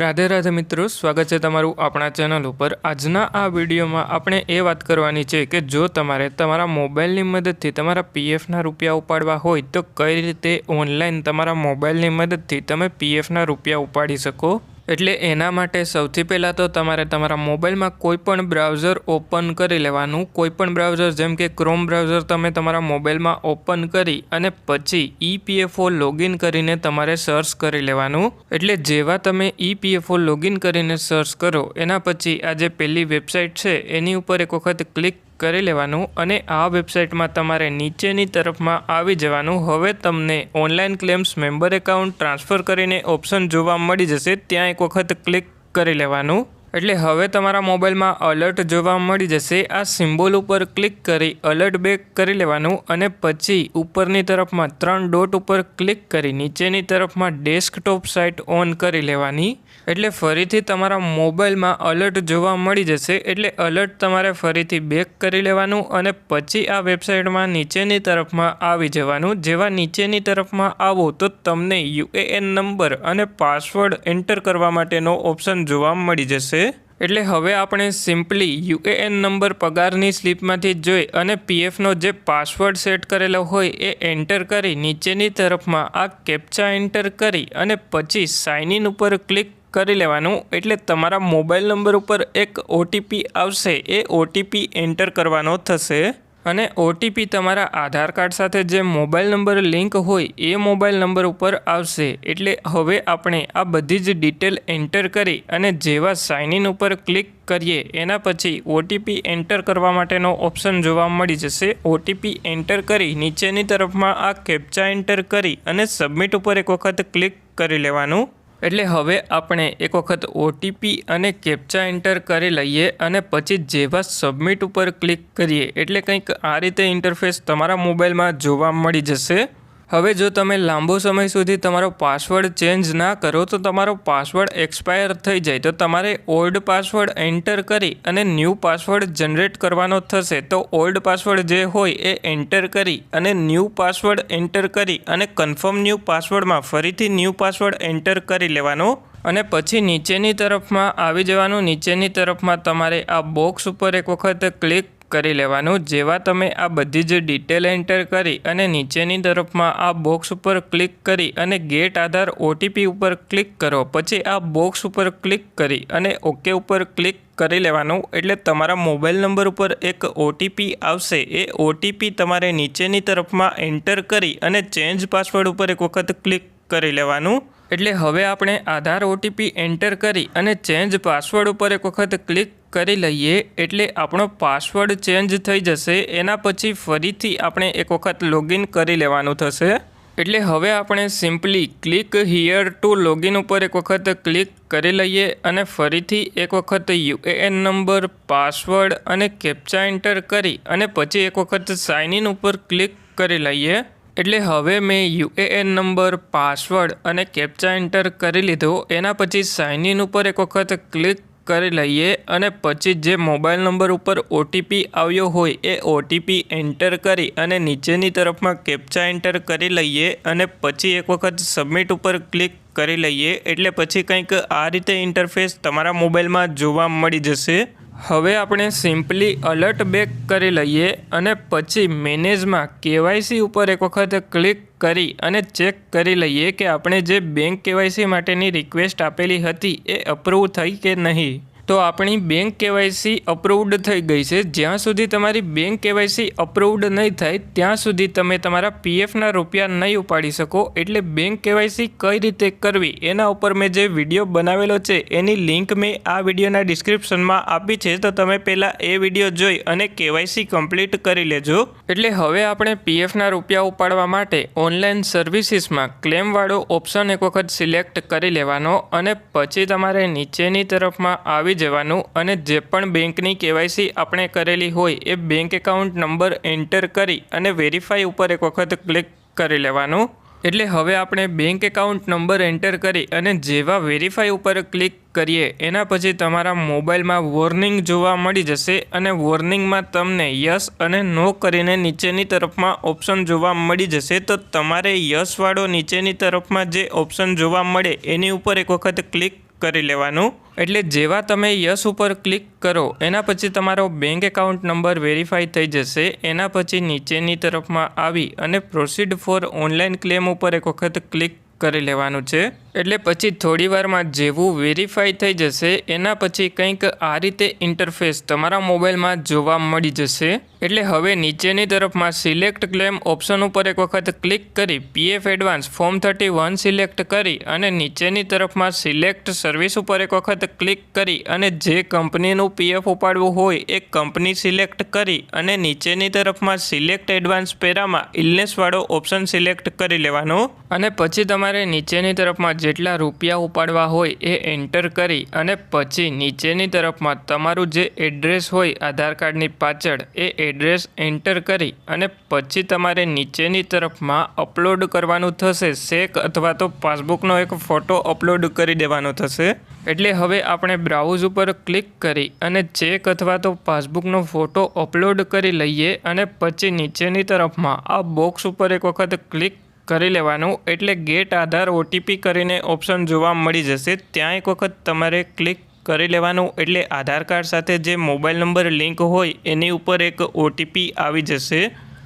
રાધે રાધે મિત્રો, સ્વાગત છે તમારું આપણા ચેનલ ઉપર. આજના આ વિડીયોમાં આપણે એ વાત કરવાની છે કે જો તમારે તમારા મોબાઈલની મદદથી તમારા પીએફના રૂપિયા ઉપાડવા હોય, તો કઈ રીતે ઓનલાઈન તમારા મોબાઈલની મદદથી તમે પીએફના રૂપિયા ઉપાડી શકો? એટલે એના માટે સૌથી પહેલાં તો તમારે તમારા મોબાઈલમાં કોઈ પણ બ્રાઉઝર ઓપન કરી લેવાનું. કોઈ પણ બ્રાઉઝર, જેમ કે ક્રોમ બ્રાઉઝર, તમે તમારા મોબાઈલમાં ઓપન કરી અને પછી ઈપીએફઓ લોગિન કરીને તમારે સર્ચ કરી લેવાનું. એટલે જેવા તમે ઈપીએફઓ લોગિન કરીને સર્ચ કરો, એના પછી આ જે પહેલી વેબસાઇટ છે, એની ઉપર એક વખત ક્લિક કરી લેવાનું અને આ વેબસાઇટમાં તમારે નીચેની તરફમાં આવી જવાનું. હવે તમને online claims, member account transfer કરીને ઓપ્શન જોવા મળી જશે. ત્યાં એક વખત ક્લિક કરી લેવાનું. એટલે હવે તમારા મોબાઈલમાં અલર્ટ જોવા મળી જશે. આ સિમ્બોલ ઉપર ક્લિક કરી અલર્ટ બેક કરી લેવાનું અને પછી ઉપરની તરફમાં ત્રણ ડોટ ઉપર ક્લિક કરી નીચેની તરફમાં ડેસ્કટોપ સાઇટ ઓન કરી લેવાની. એટલે ફરીથી તમારા મોબાઈલમાં અલર્ટ જોવા મળી જશે. એટલે અલર્ટ તમારે ફરીથી બેક કરી લેવાનું અને પછી આ વેબસાઇટમાં નીચેની તરફમાં આવી જવાનું. જેવા નીચેની તરફમાં આવો તો તમને યુએએન નંબર અને પાસવર્ડ એન્ટર કરવા માટેનો ઓપ્શન જોવા મળી જશે. એટલે હવે આપણે સિમ્પલી યુએએન નંબર પગારની સ્લીપમાંથી જોઈ અને પીએફનો જે પાસવર્ડ સેટ કરેલો હોય એ એન્ટર કરી નીચેની તરફમાં આ કેપ્ચા એન્ટર કરી અને પછી સાઇન ઇન ઉપર ક્લિક કરી લેવાનું. એટલે તમારા મોબાઈલ નંબર ઉપર એક ઓટીપી આવશે. એ ઓટીપી એન્ટર કરવાનો થશે. અને ઓટીપી તમારા આધાર કાર્ડ સાથે જે મોબાઈલ નંબર લિંક હોય એ મોબાઈલ નંબર ઉપર આવશે. એટલે હવે આપણે આ બધી જ ડિટેલ એન્ટર કરી અને જેવા સાઇન ઇન ઉપર ક્લિક કરીએ, એના પછી ઓટીપી એન્ટર કરવા માટેનો ઓપ્શન જોવા મળી જશે. ઓટીપી એન્ટર કરી નીચેની તરફમાં આ કેપ્ચા એન્ટર કરી અને સબમિટ ઉપર એક વખત ક્લિક કરી લેવાનું. એટલે હવે આપણે એક વખત ઓટીપી અને કેપ્ચા એન્ટર કરી લઈએ અને પછી જેવા સબમિટ ઉપર ક્લિક કરીએ. એટલે કંઈક આ રીતે ઇન્ટરફેસ તમારા મોબાઈલમાં જોવા મળી જશે. હવે જો તમે લાંબો સમય સુધી તમારો પાસવર્ડ ચેન્જ ના કરો, તો તમારો પાસવર્ડ એક્સપાયર થઈ જાય. તો તમારે ઓલ્ડ પાસવર્ડ એન્ટર કરી અને ન્યૂ પાસવર્ડ જનરેટ કરવાનો થશે. તો ઓલ્ડ પાસવર્ડ જે હોય એ એન્ટર કરી અને ન્યૂ પાસવર્ડ એન્ટર કરી અને કન્ફર્મ ન્યૂ પાસવર્ડમાં ફરીથી ન્યૂ પાસવર્ડ એન્ટર કરી લેવાનો. અને પછી નીચેની તરફમાં આવી જવાનું. નીચેની તરફમાં તમારે આ બોક્સ ઉપર એક વખત ક્લિક કરી લેવાનું, જેવા તમે આ બધી જ ડિટેલ એન્ટર કરી અને નીચેની તરફમાં આ બોક્સ ઉપર ક્લિક કરી અને ગેટ આધાર ઓટીપી ઉપર ક્લિક કરો. પછી આ બોક્સ ઉપર ક્લિક કરી અને ઓકે ઉપર ક્લિક કરી લેવાનું. એટલે તમારા મોબાઈલ નંબર ઉપર એક ઓટીપી આવશે. એ ઓટીપી તમારે નીચેની તરફમાં એન્ટર કરી અને ચેન્જ પાસવર્ડ ઉપર એક વખત ક્લિક કરી લેવાનું. એટલે હવે આપણે આધાર ઓટીપી એન્ટર કરી અને ચેન્જ પાસવર્ડ ઉપર એક વખત ક્લિક કરી લઈએ એટલે આપણો પાસવર્ડ ચેન્જ થઈ જશે. એના પછી ફરીથી આપણે એક વખત લોગિન કરી લેવાનું થશે. એટલે હવે આપણે simply click here to login ઉપર એક વખત ક્લિક કરી લઈએ અને ફરીથી એક વખત યુએએન નંબર પાસવર્ડ અને કેપ્ચા એન્ટર કરી અને પછી એક વખત સાઇન ઇન ઉપર ક્લિક કરી લઈએ. એટલે હવે મેં યુએએન નંબર, પાસવર્ડ અને કેપ્ચા એન્ટર કરી લીધો. એના પછી સાઇન ઇન ઉપર એક વખત ક્લિક કરી લઈએ અને પછી જે મોબાઈલ નંબર ઉપર ઓટીપી આવ્યો હોય એ ઓટીપી એન્ટર કરી અને નીચેની તરફમાં કેપ્ચા એન્ટર કરી લઈએ અને પછી એક વખત સબમિટ ઉપર ક્લિક કરી લઈએ. એટલે પછી કંઈક આ રીતે ઇન્ટરફેસ તમારા મોબાઈલમાં જોવા મળી જશે. હવે આપણે સિમ્પલી અલર્ટ બેક કરી લઈએ અને પછી મેનેજમાં કેવાયસી ઉપર એક વખત ક્લિક કરી અને ચેક કરી લઈએ કે આપણે જે બેંક કેવાયસી માટેની રિક્વેસ્ટ આપેલી હતી એ અપ્રૂવ થઈ કે નહીં. તો આપણી બેંક કેવાયસી અપ્રૂવડ થઈ ગઈ છે. જ્યાં સુધી તમારી બેંક કેવાયસી અપ્રૂવડ નહીં થાય, ત્યાં સુધી તમે તમારા પીએફના રૂપિયા નહીં ઉપાડી શકો. એટલે બેંક કેવાયસી કઈ રીતે કરવી? એના ઉપર મેં જે વીડિયો બનાવેલો છે, એની લિંક મેં આ વિડીયોના ડિસ્ક્રિપ્શનમાં આપી છે. તો તમે પહેલાં એ વીડિયો જોઈ અને કેવાયસી કમ્પ્લીટ કરી લેજો. એટલે હવે આપણે પીએફના રૂપિયા ઉપાડવા માટે ઓનલાઈન સર્વિસીસમાં ક્લેમવાળો ઓપ્શન એક વખત સિલેક્ટ કરી લેવાનો અને પછી તમારે નીચેની તરફમાં આવી જવાનું અને જે પણ બેંકની કેવાયસી આપણે કરેલી હોય એ બેંક એકાઉન્ટ નંબર એન્ટર કરી અને વેરીફાઈ ઉપર એક વખત ક્લિક કરી લેવાનું. એટલે હવે આપણે બેંક એકાઉન્ટ નંબર એન્ટર કરી અને જેવા વેરીફાઈ ઉપર ક્લિક કરીએ, એના પછી તમારા મોબાઈલમાં વોર્નિંગ જોવા મળી જશે અને વોર્નિંગમાં તમને યસ અને નો કરીને નીચેની તરફમાં ઓપ્શન જોવા મળી જશે. તો તમારે યસવાળો નીચેની તરફમાં જે ઓપ્શન જોવા મળે, એની ઉપર એક વખત ક્લિક કરી લેવાનું. એટલે જેવા તમે યસ ઉપર ક્લિક કરો, એના પછી તમારો બેંક એકાઉન્ટ નંબર વેરીફાઈ થઈ જશે. એના પછી નીચેની તરફમાં આવી અને પ્રોસીડ ફોર ઓનલાઈન ક્લેમ ઉપર એક વખત ક્લિક કરી લેવાનું છે. એટલે પછી થોડી વારમાં જેવું વેરીફાઈ થઈ જશે, એના પછી કંઈક આ રીતે ઇન્ટરફેસ તમારા મોબાઈલમાં જોવા મળી જશે. એટલે હવે નીચેની તરફમાં સિલેક્ટ ક્લેમ ઓપ્શન ઉપર એક વખત ક્લિક કરી PF advance form thirty one select કરી અને નીચેની તરફમાં સિલેક્ટ સર્વિસ ઉપર એક વખત ક્લિક કરી અને જે કંપનીનું પીએફ ઉપાડવું હોય એ કંપની સિલેક્ટ કરી અને નીચેની તરફમાં સિલેક્ટ એડવાન્સ પેરામાં ઇલનેસવાળો ઓપ્શન સિલેક્ટ કરી લેવાનો. અને પછી તમારે નીચેની તરફમાં જેટલા રૂપિયા ઉપાડવા હોય એ એન્ટર કરી અને પછી નીચેની તરફમાં તમારું જે એડ્રેસ હોય આધાર કાર્ડની પાછળ એ એડ્રેસ એન્ટર કરી અને પછી તમારે નીચેની તરફમાં અપલોડ કરવાનું થશે. શેક અથવા તો પાસબુકનો એક ફોટો અપલોડ કરી દેવાનો થશે. એટલે હવે આપણે બ્રાઉઝ ઉપર ક્લિક કરી અને ચેક અથવા તો પાસબુકનો ફોટો અપલોડ કરી લઈએ અને પછી નીચેની તરફમાં આ બોક્સ ઉપર એક વખત ક્લિક કરી લેવાનું એટલે ગેટ આધાર ઓટીપી કરીને ઓપ્શન જોવા મળી જશે. ત્યાં એક વખત તમારે ક્લિક કરી લેવાનું એટલે આધાર કાર્ડ સાથે જે મોબાઈલ નંબર લિંક હોય એની ઉપર એક ઓટીપી આવી જશે.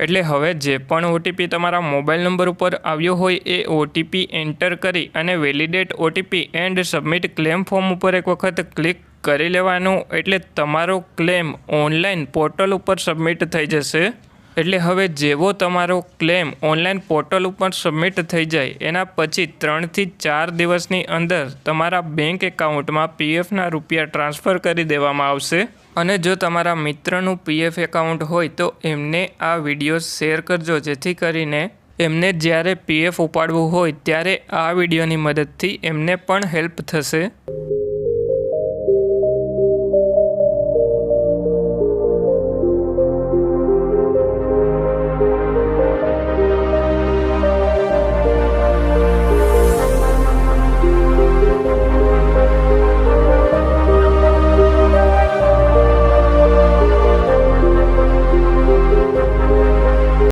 એટલે હવે જે પણ ઓટીપી તમારા મોબાઈલ નંબર ઉપર આવ્યો હોય એ ઓટીપી એન્ટર કરી અને validate OTP and submit claim form ઉપર એક વખત ક્લિક કરી લેવાનું એટલે તમારો ક્લેમ ઓનલાઈન પોર્ટલ ઉપર સબમિટ થઈ જશે. એટલે હવે જેવો તમારો ક્લેમ ઓનલાઈન પોર્ટલ ઉપર સબમિટ થઈ જાય, એના પછી ત્રણથી ચાર દિવસની અંદર તમારા બેંક એકાઉન્ટમાં પીએફના રૂપિયા ટ્રાન્સફર કરી દેવામાં આવશે. અને જો તમારા મિત્રનું પીએફ એકાઉન્ટ હોય તો એમને આ વીડિયો શેર કરજો, જેથી કરીને એમને જ્યારે પીએફ ઉપાડવું હોય ત્યારે આ વિડીયોની મદદથી એમને પણ હેલ્પ થશે.